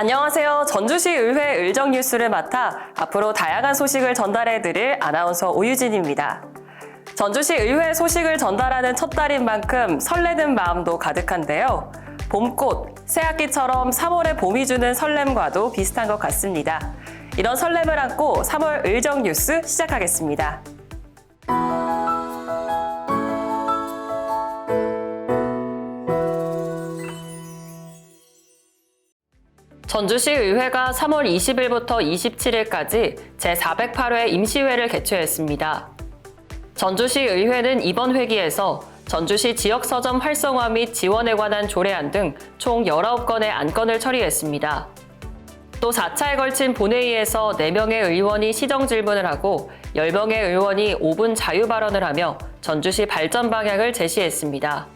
안녕하세요. 전주시 의회 의정 뉴스를 맡아 앞으로 다양한 소식을 전달해 드릴 아나운서 오유진입니다. 전주시 의회 소식을 전달하는 첫 달인 만큼 설레는 마음도 가득한데요. 봄꽃, 새학기처럼 3월의 봄이 주는 설렘과도 비슷한 것 같습니다. 이런 설렘을 안고 3월 의정 뉴스 시작하겠습니다. 전주시 의회가 3월 20일부터 27일까지 제408회 임시회를 개최했습니다. 전주시 의회는 이번 회기에서 전주시 지역서점 활성화 및 지원에 관한 조례안 등 총 19건의 안건을 처리했습니다. 또 4차에 걸친 본회의에서 4명의 의원이 시정 질문을 하고 10명의 의원이 5분 자유 발언을 하며 전주시 발전 방향을 제시했습니다.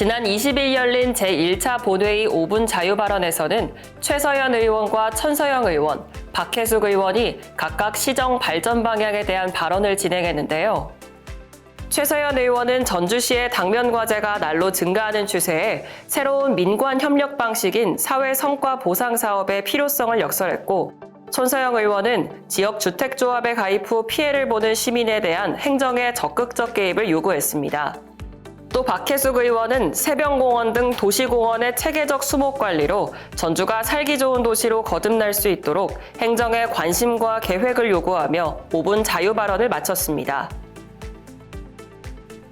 지난 20일 열린 제1차 본회의 5분 자유 발언에서는 최서연 의원과 천서영 의원, 박혜숙 의원이 각각 시정 발전 방향에 대한 발언을 진행했는데요. 최서연 의원은 전주시의 당면 과제가 날로 증가하는 추세에 새로운 민관 협력 방식인 사회 성과 보상 사업의 필요성을 역설했고 천서영 의원은 지역 주택 조합에 가입 후 피해를 보는 시민에 대한 행정의 적극적 개입을 요구했습니다. 또 박혜숙 의원은 새병공원 등 도시공원의 체계적 수목 관리로 전주가 살기 좋은 도시로 거듭날 수 있도록 행정의 관심과 계획을 요구하며 5분 자유 발언을 마쳤습니다.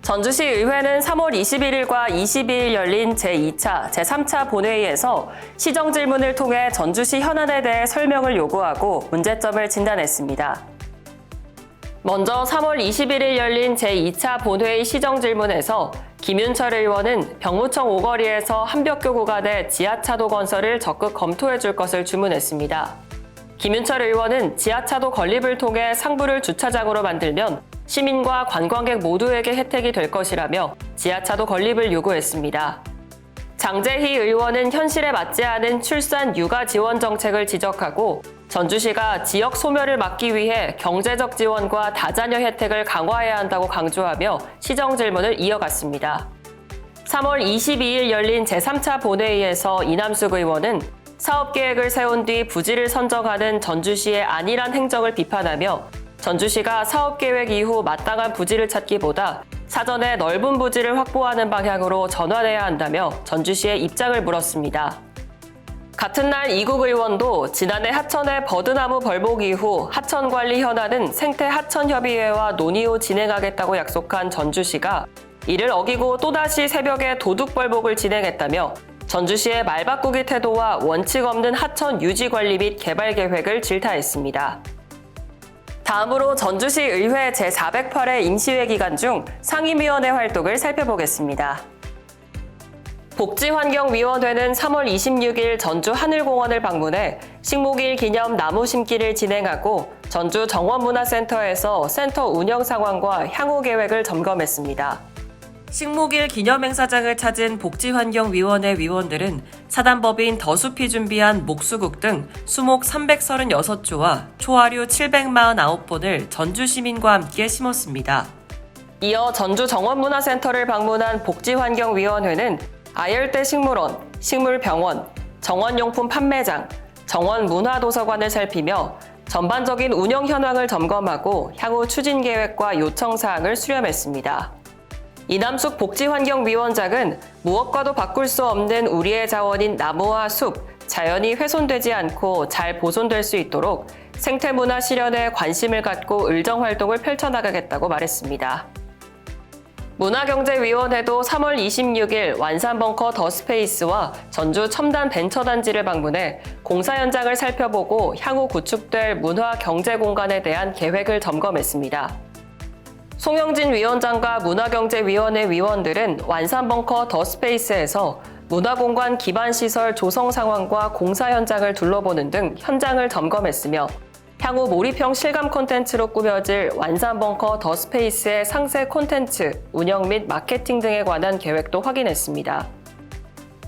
전주시 의회는 3월 21일과 22일 열린 제2차, 제3차 본회의에서 시정 질문을 통해 전주시 현안에 대해 설명을 요구하고 문제점을 진단했습니다. 먼저 3월 21일 열린 제2차 본회의 시정 질문에서 김윤철 의원은 병무청 오거리에서 한벽교 구간에 지하차도 건설을 적극 검토해 줄 것을 주문했습니다. 김윤철 의원은 지하차도 건립을 통해 상부를 주차장으로 만들면 시민과 관광객 모두에게 혜택이 될 것이라며 지하차도 건립을 요구했습니다. 장재희 의원은 현실에 맞지 않은 출산 육아 지원 정책을 지적하고 전주시가 지역 소멸을 막기 위해 경제적 지원과 다자녀 혜택을 강화해야 한다고 강조하며 시정 질문을 이어갔습니다. 3월 22일 열린 제3차 본회의에서 이남숙 의원은 사업 계획을 세운 뒤 부지를 선정하는 전주시의 안일한 행정을 비판하며 전주시가 사업 계획 이후 마땅한 부지를 찾기보다 사전에 넓은 부지를 확보하는 방향으로 전환해야 한다며 전주시의 입장을 물었습니다. 같은 날 이국 의원도 지난해 하천의 버드나무 벌복 이후 하천 관리 현안은 생태 하천 협의회와 논의 후 진행하겠다고 약속한 전주시가 이를 어기고 또다시 새벽에 도둑 벌복을 진행했다며 전주시의 말바꾸기 태도와 원칙 없는 하천 유지 관리 및 개발 계획을 질타했습니다. 다음으로 전주시 의회 제408회 임시회 기간 중 상임위원회 활동을 살펴보겠습니다. 복지환경위원회는 3월 26일 전주 하늘공원을 방문해 식목일 기념 나무 심기를 진행하고 전주 정원문화센터에서 센터 운영 상황과 향후 계획을 점검했습니다. 식목일 기념행사장을 찾은 복지환경위원회 위원들은 사단법인 더숲이 준비한 목수국 등 수목 336조와 초하류 749본을 전주 시민과 함께 심었습니다. 이어 전주 정원문화센터를 방문한 복지환경위원회는 아열대 식물원, 식물병원, 정원용품 판매장, 정원 문화도서관을 살피며 전반적인 운영 현황을 점검하고 향후 추진 계획과 요청 사항을 수렴했습니다. 이남숙 복지환경위원장은 무엇과도 바꿀 수 없는 우리의 자원인 나무와 숲, 자연이 훼손되지 않고 잘 보존될 수 있도록 생태문화 실현에 관심을 갖고 의정 활동을 펼쳐나가겠다고 말했습니다. 문화경제위원회도 3월 26일 완산벙커 더스페이스와 전주 첨단 벤처단지를 방문해 공사 현장을 살펴보고 향후 구축될 문화경제공간에 대한 계획을 점검했습니다. 송영진 위원장과 문화경제위원회 위원들은 완산벙커 더스페이스에서 문화공간 기반시설 조성 상황과 공사 현장을 둘러보는 등 현장을 점검했으며 향후 몰입형 실감 콘텐츠로 꾸며질 완산벙커 더 스페이스의 상세 콘텐츠, 운영 및 마케팅 등에 관한 계획도 확인했습니다.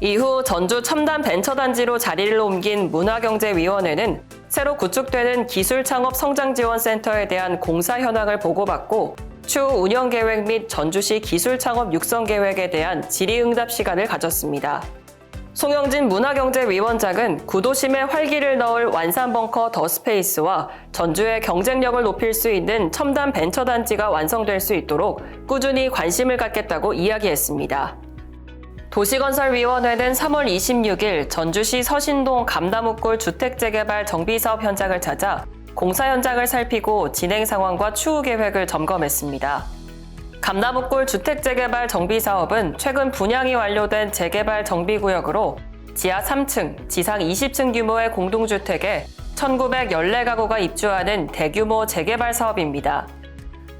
이후 전주 첨단 벤처단지로 자리를 옮긴 문화경제위원회는 새로 구축되는 기술창업 성장지원센터에 대한 공사 현황을 보고받고 추후 운영 계획 및 전주시 기술창업 육성 계획에 대한 질의응답 시간을 가졌습니다. 송영진 문화경제위원장은 구도심에 활기를 넣을 완산벙커 더 스페이스와 전주의 경쟁력을 높일 수 있는 첨단 벤처단지가 완성될 수 있도록 꾸준히 관심을 갖겠다고 이야기했습니다. 도시건설위원회는 3월 26일 전주시 서신동 감나무골 주택재개발 정비사업 현장을 찾아 공사 현장을 살피고 진행 상황과 추후 계획을 점검했습니다. 감나무골 주택재개발 정비사업은 최근 분양이 완료된 재개발 정비구역으로 지하 3층, 지상 20층 규모의 공동주택에 1914가구가 입주하는 대규모 재개발 사업입니다.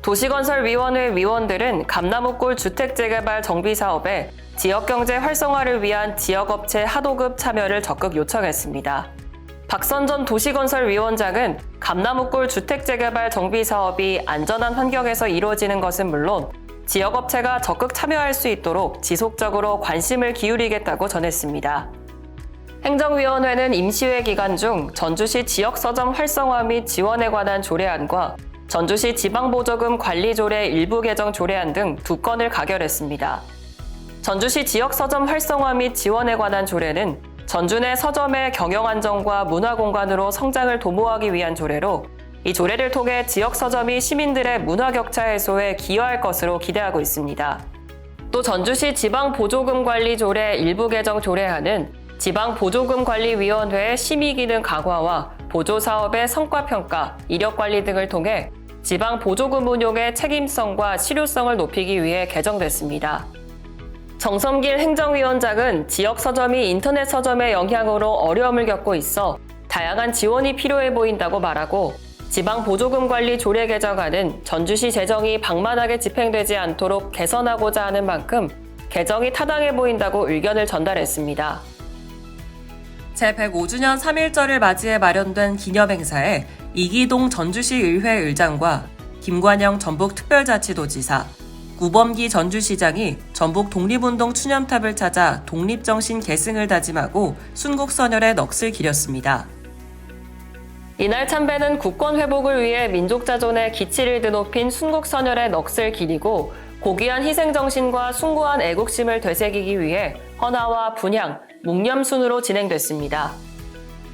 도시건설위원회 위원들은 감나무골 주택재개발 정비사업에 지역경제 활성화를 위한 지역업체 하도급 참여를 적극 요청했습니다. 박선전 도시건설위원장은 감나무골 주택재개발 정비 사업이 안전한 환경에서 이루어지는 것은 물론 지역업체가 적극 참여할 수 있도록 지속적으로 관심을 기울이겠다고 전했습니다. 행정위원회는 임시회 기간 중 전주시 지역서점 활성화 및 지원에 관한 조례안과 전주시 지방보조금 관리조례 일부 개정 조례안 등 두 건을 가결했습니다. 전주시 지역서점 활성화 및 지원에 관한 조례는 내 서점의 경영 안정과 문화 공간으로 성장을 도모하기 위한 조례로 이 조례를 통해 지역 서점이 시민들의 문화 격차 해소에 기여할 것으로 기대하고 있습니다. 또 전주시 지방 보조금 관리 조례 일부 개정 조례안은 지방 보조금 관리 위원회의 심의 기능 강화와 보조 사업의 성과 평가, 이력 관리 등을 통해 지방 보조금 운용의 책임성과 실효성을 높이기 위해 개정됐습니다. 정섬길 행정위원장은 지역 서점이 인터넷 서점의 영향으로 어려움을 겪고 있어 다양한 지원이 필요해 보인다고 말하고 지방 보조금 관리 조례 개정안은 전주시 재정이 방만하게 집행되지 않도록 개선하고자 하는 만큼 개정이 타당해 보인다고 의견을 전달했습니다. 제105주년 3.1절을 맞이해 마련된 기념행사에 이기동 전주시 의회 의장과 김관영 전북특별자치도지사, 구범기 전주시장이 전북 독립운동 추념탑을 찾아 독립정신 계승을 다짐하고 순국선열의 넋을 기렸습니다. 이날 참배는 국권 회복을 위해 민족자존의 기치를 드높인 순국선열의 넋을 기리고 고귀한 희생정신과 숭고한 애국심을 되새기기 위해 헌화와 분향, 묵념순으로 진행됐습니다.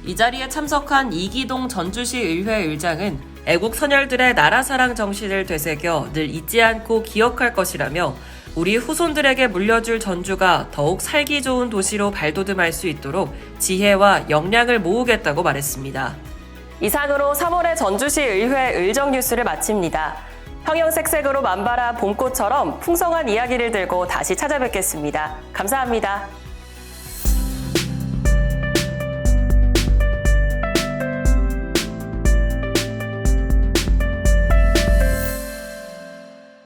이 자리에 참석한 이기동 전주시 의회 의장은 애국 선열들의 나라 사랑 정신을 되새겨 늘 잊지 않고 기억할 것이라며 우리 후손들에게 물려줄 전주가 더욱 살기 좋은 도시로 발돋움할 수 있도록 지혜와 역량을 모으겠다고 말했습니다. 이상으로 3월의 전주시 의회 의정 뉴스를 마칩니다. 형형색색으로 만발한 봄꽃처럼 풍성한 이야기를 들고 다시 찾아뵙겠습니다. 감사합니다.